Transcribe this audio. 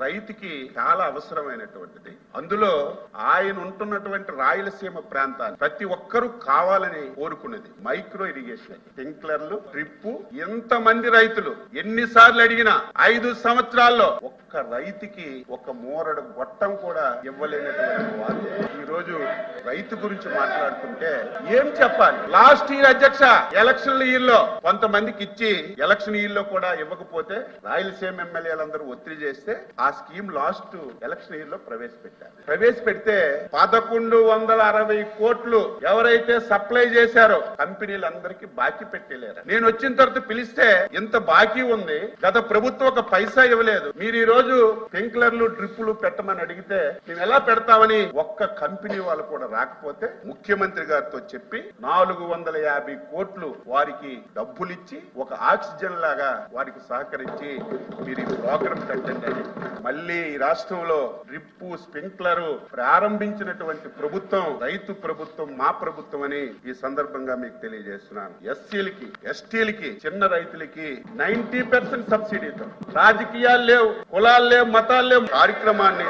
రైతుకి చాలా అవసరమైనటువంటిది. అందులో ఆయన ఉంటున్నటువంటి రాయలసీమ ప్రాంతాన్ని ప్రతి ఒక్కరూ కావాలని కోరుకున్నది మైక్రో ఇరిగేషన్. స్ప్రింక్లర్లు డ్రిప్ ఎంత మంది రైతులు ఎన్నిసార్లు అడిగినా ఐదు సంవత్సరాల్లో ఒక్క రైతుకి ఒక మూరడు గొట్టం కూడా ఇవ్వలేనటువంటి వాళ్ళు ఈరోజు రోజు రైతు గురించి మాట్లాడుతుంటే ఏం చెప్పాలి? లాస్ట్ ఇయర్ అధ్యక్ష ఎలక్షన్ ఇయర్లో కొంతమందికి ఇచ్చి ఎలక్షన్ ఇయర్లో కూడా ఇవ్వకపోతే రాయలసీమ ఎమ్మెల్యేలందరూ ఒత్తిడి చేస్తే ఆ స్కీమ్ లాస్ట్ ఎలక్షన్ ఇయర్లో ప్రవేశపెట్టారు. ప్రవేశపెడితే పదకొండు వందల అరవై కోట్లు ఎవరైతే సప్లై చేశారో కంపెనీలందరికీ బాకీ పెట్టలేరు. నేను వచ్చిన తర్వాత పిలిస్తే ఇంత బాకీ ఉంది గత ప్రభుత్వం ఒక పైసా ఇవ్వలేదు. మీరు ఈ రోజు స్ప్రింక్లర్లు డ్రిప్పులు పెట్టమని అడిగితే మేము ఎలా పెడతామని ఒక్క కంపెనీ వాళ్ళు కూడా రాకపోతే ముఖ్యమంత్రి గారితో చెప్పి నాలుగు వందల యాభై కోట్లు వారికి డబ్బులిచ్చి ఒక ఆక్సిజన్ లాగా వారికి సహకరించి మీరు ఈ ప్రోగ్రామ్ కట్టండి అని మళ్ళీ ఈ రాష్ట్రంలో డ్రిప్పు స్ప్రింక్లర్ ప్రారంభించినటువంటి ప్రభుత్వం రైతు ప్రభుత్వం మా ప్రభుత్వం అని ఈ సందర్భంగా మీకు తెలియజేస్తున్నాను. ఎస్సీలకి ఎస్టీలకి చిన్న రైతులకి నైన్టీ పర్సెంట్ సబ్సిడీతో రాజకీయాలు లేవు కులాలు లేవు మతాలు లేవు. కార్యక్రమాన్ని